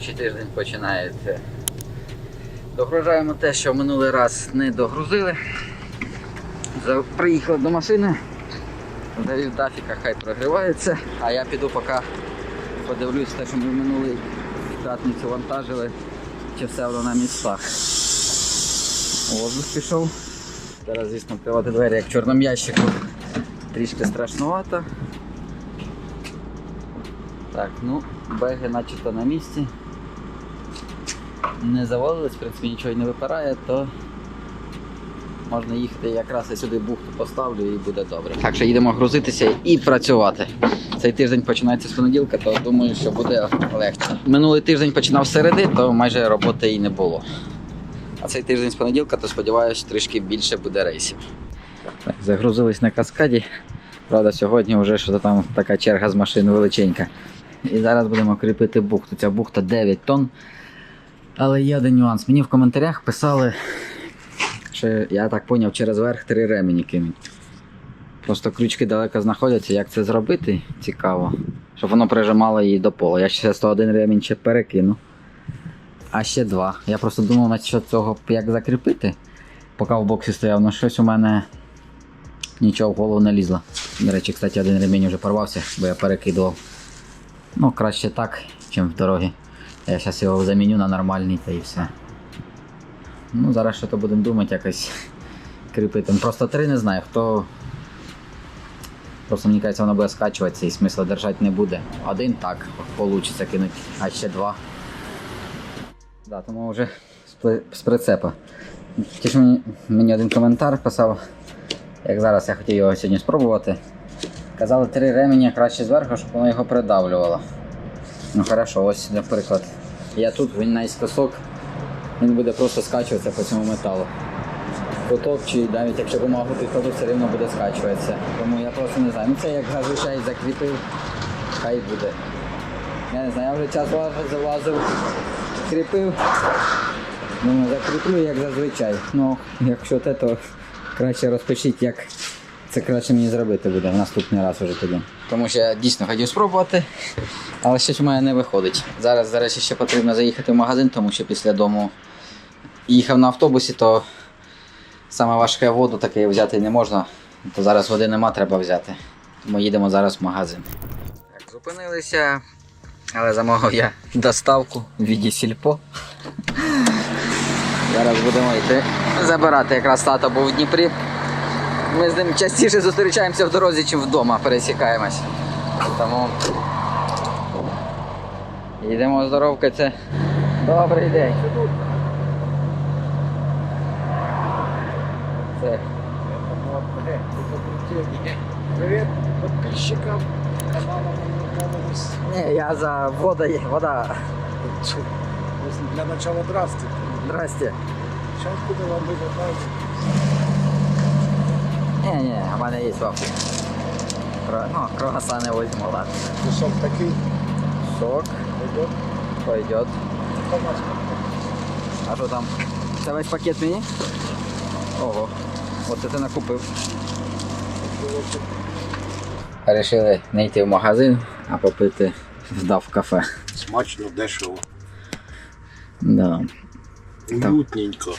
Робочий тиждень починається. Догружаємо те, що минулий раз не догрузили. Приїхали до машини. Завів дафіка, хай прогрівається, а я піду поки подивлюсь те, що ми минулий п'ятницю вантажили, чи все воно на містах. Воздух пішов. Зараз, звісно, відкривати двері як в чорному ящику. Трішки страшнувато. Так, ну, беги начебто на місці. Не завалились, в принципі, нічого не випирає, то можна їхати якраз я сюди бухту поставлю і буде добре. Так що їдемо грузитися і працювати. Цей тиждень починається з понеділка, то думаю, що буде легше. Минулий тиждень починав середи, то майже роботи і не було. А цей тиждень з понеділка, то сподіваюся, трішки більше буде рейсів. Так, загрузились на каскаді. Правда, сьогодні вже що там така черга з машин величенька. І зараз будемо кріпити бухту. Ця бухта 9 тонн. Але є один нюанс. Мені в коментарях писали, що я так зрозумів, через верх три ремені кинуть. Просто крючки далеко знаходяться, як це зробити, цікаво. Щоб воно прижимало її до пола. Я ще 101 ремінь ще перекину. А ще два. Я просто думав насчет цього, як закріпити. Поки в боксі стояв, ну щось у мене нічого в голову не лізло. До речі, кстати, один ремінь вже порвався, бо я перекидував. Ну, краще так, ніж в дорогі. Я зараз його заміню на нормальний та і все. Ну, зараз що то будемо думати якось кріпити. Просто три не знаю, хто. Просто мені кажеться, воно буде скачуватися і смисла держати не буде. Один так, вийде кинути, а ще два. Да, тому вже з прицепа. Ті мені, мені один коментар писав, як зараз я хотів його сьогодні спробувати. Казали три ремені краще зверху, щоб воно його придавлювало. Ну хорошо, ось, наприклад, я тут, він наискосок, він буде просто скачуватися по цьому металу. Куток чи навіть якщо бумагу підкладу, все рівно буде скачуватися. Тому я просто не знаю. Ну це як зазвичай закріпив, хай буде. Я не знаю, я вже час залазив, кріпив. Ну, закріплю як зазвичай. Ну, якщо те, то краще розпишіть, як це краще мені зробити буде в наступний раз уже тоді. Тому що я дійсно хотів спробувати, але щось у мене не виходить. Зараз, до речі, ще потрібно заїхати в магазин, тому що після дому їхав на автобусі, то саме важке воду таке взяти не можна. То зараз води нема, треба взяти. Тому їдемо зараз в магазин. Так, зупинилися, але замовив я доставку в віді сільпо. Зараз будемо йти забирати. Якраз тато був в Дніпрі. Ми з ним частіше зустрічаємося в дорозі, ніж вдома пересікаємось. Тому йдемо здоровка. Це добрий день. Це Привет подписчикам канала не, я за вода є. Вода. Для начала здравствуйте. Здрасте. Сейчас буду вам выбирать. Ні, ні, у мене є. Кро... Ну, круасани візьму, ладно. Кусок такий. Сок Пойдет. пойдет. А що там? Це весь пакет мені? Ого. Оце ти накупив. Рішили не йти в магазин, а попити здав в кафе. Смачно, дешево. Да. Уютненько.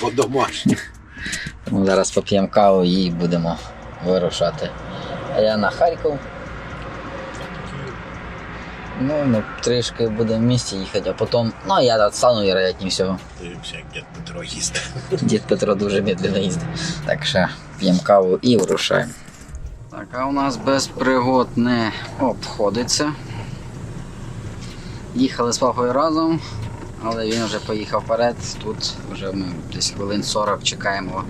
По-домашньому. Зараз поп'ємо каву і будемо вирушати. А я на Харків. Ну, ми трішки будемо в місті їхати, а потім. Ну, я відстану, вероятніше всього. Дивимося, як дід Петро їсти. Дід Петро дуже медленно їздить. Так що п'ємо каву і вирушаємо. Так, а у нас без пригод не обходиться. Їхали з папою разом, але він вже поїхав вперед. Тут вже ми десь хвилин 40 чекаємо.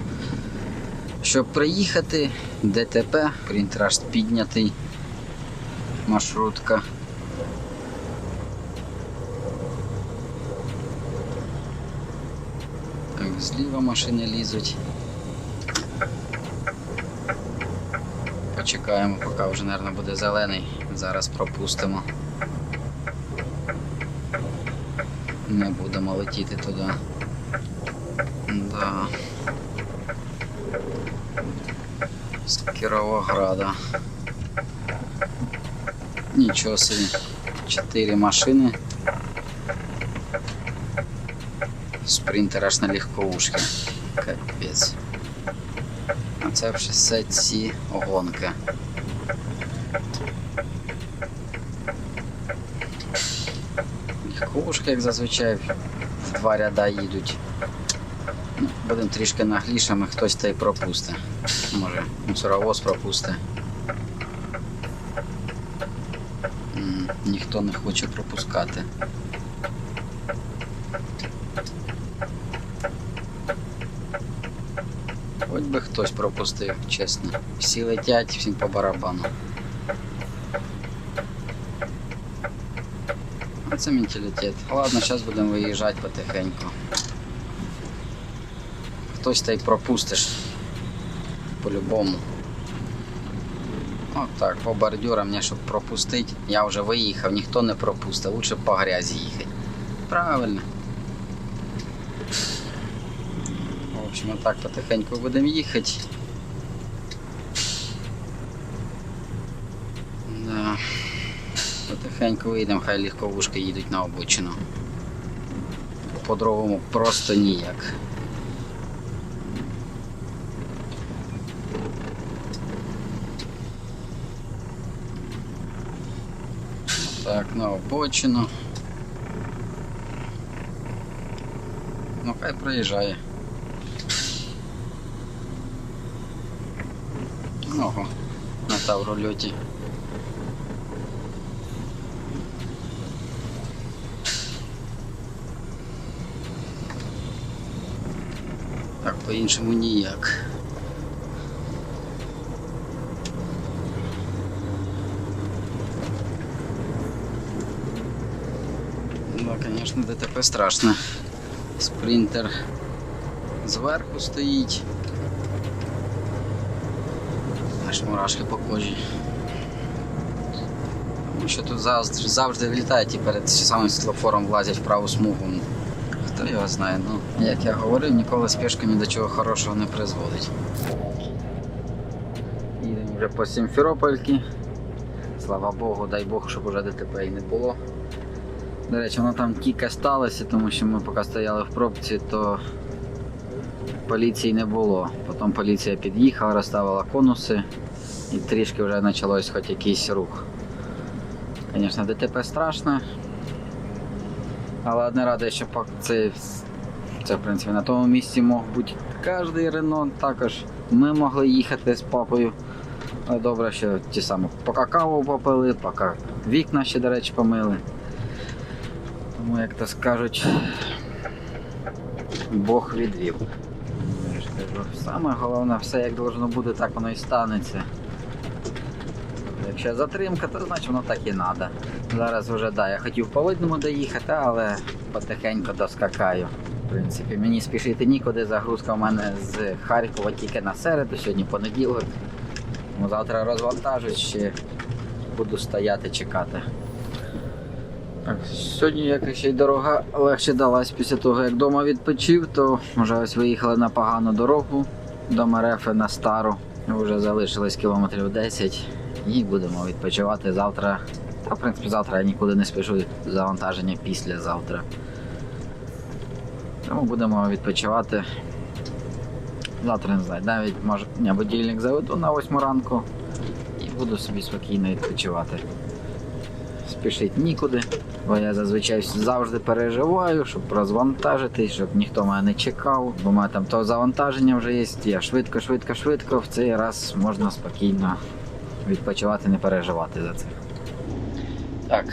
Щоб приїхати, ДТП, принтераж піднятий, маршрутка. Так, зліва машини лізуть. Почекаємо, поки вже, мабуть, буде зелений. Зараз пропустимо. Не будемо летіти туди. Да. З Кіровограда. Нічого собі. Чотири машини. спринтер аж на легковушки. Капець. А це вже все ці гонки. Легковушки, як зазвичай, в два ряда їдуть. Будемо трішки наглішими, хтось та й пропусте. Може, мусоровоз пропусте. Ніхто не хоче пропускати. Хоч би хтось пропустив, чесно. Всі летять, всім по барабану. А це. Ладно, зараз будемо виїжджати потихеньку. Хтось та й пропустиш. По-любому. От так, по бордюрам мені, щоб пропустити, я вже виїхав, ніхто не пропустить, лучше по грязі їхати. Правильно. В общем, отак потихеньку будемо їхати. Да. Потихеньку вийдемо, хай легковушки їдуть на обочину. По-другому просто ніяк. Так, на обочину. Ну хай проїжджає. Ого, на таврольоті. Так, по-іншому ніяк. Ну, конечно, ДТП страшно. Спринтер зверху стоїть. Аж мурашки по кожі. Тому що тут завжди, завжди влітають і перед самим світлофором влазять в праву смугу. Хто його знає, ну, як я говорив, ніколи спешка ні до чого хорошого не призводить. Їдемо вже по Сімферопольки. Слава Богу, дай Бог, щоб уже ДТП і не було. До речі, воно там тільки сталося, тому що ми поки стояли в пробці, то поліції не було. Потім поліція під'їхала, розставила конуси і трішки вже почалось хоч якийсь рух. Звісно, ДТП страшне. Але одне ради, що це, це в принципі на тому місці мог бути кожний Рено. Також ми могли їхати з папою. Добре, що ті самі поки каву попили, поки вікна ще, до речі, помили. Тому, як то скажуть, Бог відвів. Саме головне, все як должно бути, так воно і станеться. Якщо затримка, то значить воно так і треба. Зараз вже да, я хотів по видному доїхати, але потихеньку доскакаю. В принципі, мені спішити нікуди, загрузка в мене з Харкова тільки на середу, сьогодні понеділок. Тому завтра розвантажусь, ще буду стояти, чекати. Так, сьогодні якось ще й дорога легше далась після того, як вдома відпочив, то вже ось виїхали на погану дорогу до Мерефи на стару. Вже залишилось кілометрів 10 і будемо відпочивати завтра. Та, в принципі, завтра я нікуди не спішу, завантаження післязавтра. Тому будемо відпочивати. Завтра не знаю, навіть може я будильник заведу на 8 ранку і буду собі спокійно відпочивати. Спішить нікуди, бо я зазвичай завжди переживаю, щоб розвантажитись, щоб ніхто мене не чекав, бо в мене там то завантаження вже є. Я швидко, швидко, швидко. В цей раз можна спокійно відпочивати, не переживати за це. Так,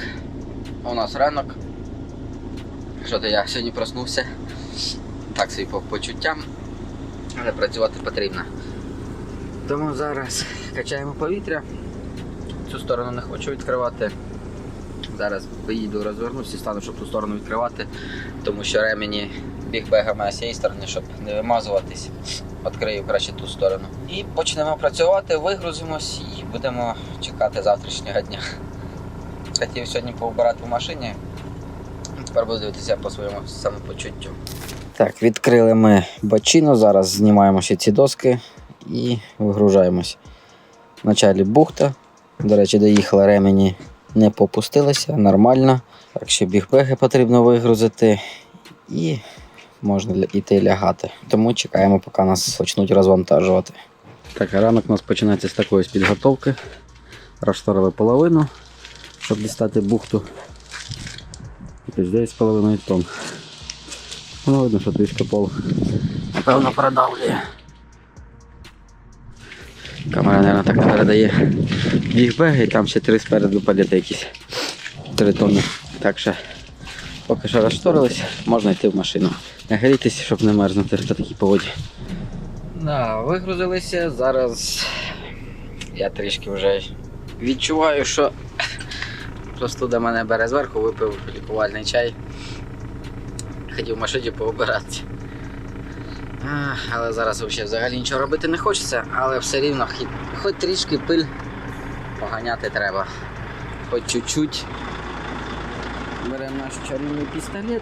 у нас ранок. Що то я сьогодні проснувся. Так собі по почуттям, але працювати потрібно. Тому зараз качаємо повітря. Цю сторону не хочу відкривати. Зараз поїду, розвернуся і стану, щоб ту сторону відкривати, тому що ремені бігбега має з цієї сторони, щоб не вимазуватись. Відкрию краще ту сторону. І почнемо працювати, вигрузимось і будемо чекати завтрашнього дня. Хотів сьогодні поубирати в машині. Тепер буду дивитися по своєму самопочуттю. Так, відкрили ми бочину, зараз знімаємо ще ці доски і вигружаємось. Вначалі бухта. До речі, доїхала ремені, не попустилися, нормально. Так, ще бігбеги потрібно вигрузити. І можна іти лягати. Тому чекаємо, поки нас почнуть розвантажувати. Так, ранок у нас починається з такої підготовки. Розшторили половину, щоб дістати бухту. Десь 9,5 тонн. Ну, видно, що трішки пол. Напевно, продавлює. Камера, мабуть, так не передає. Бігбеги, і там ще три спереду палети якісь. Три тонни. Так що поки що розшторились, можна йти в машину. Грітись, щоб не мерзнути при такій погоді. Да, вигрузилися. Зараз я трішки вже відчуваю, що простуда мене бере зверху, випив лікувальний чай. Хотів в машині пообиратися. Але зараз взагалі нічого робити не хочеться, але все рівно хоч трішки пиль поганяти треба. Хоч чуть-чуть. Беремо наш чарівний пістолет.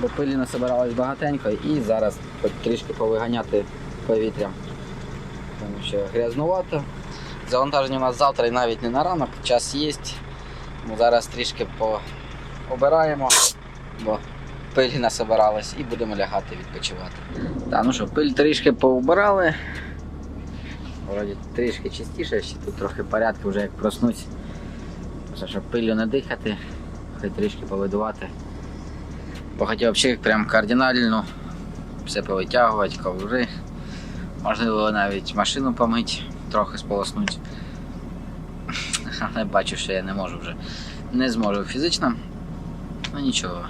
Бо пилі насобиралось багатенько і зараз трішки повиганяти повітрям. Тому що грязнувато. Завантаження у нас завтра і навіть не на ранок, час є. Тому зараз трішки пообираємо, бо пилі насобиралось і будемо лягати відпочивати. Так, ну що, пиль трішки поубирали. Вроді трішки чистіше, ще тут трохи порядку вже як проснусь. Просто щоб пилю не дихати, хай трішки повидувати. Бо хотів взагалі прям кардинально все повитягувати, коври. Можливо, навіть машину помити, трохи сполоснути. Але бачу, що я не можу вже. Не зможу фізично. Ну нічого.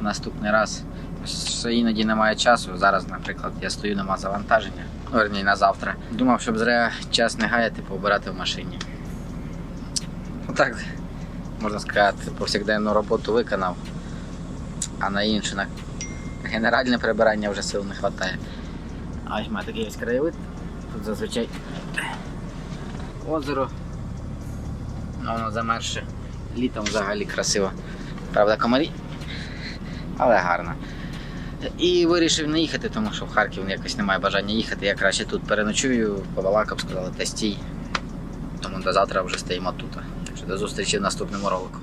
Наступний раз. Що іноді немає часу. Зараз, наприклад, я стою, нема завантаження. Верні, на завтра. Думав, щоб зря час не гаяти, пообирати в машині. Ну так, можна сказати, повсякденну роботу виконав, а на іншу, на генеральне прибирання вже сил не вистачає. А ось має такий ось краєвид. Тут зазвичай озеро. Ну, Воно замерше. Літом взагалі красиво. Правда, комарі, але гарно. І вирішив не їхати, тому що в Харків якось немає бажання їхати. Я краще тут переночую, побалакав, сказали, та стій. Тому до завтра вже стоїмо тут. До зустрічі в наступному ролику.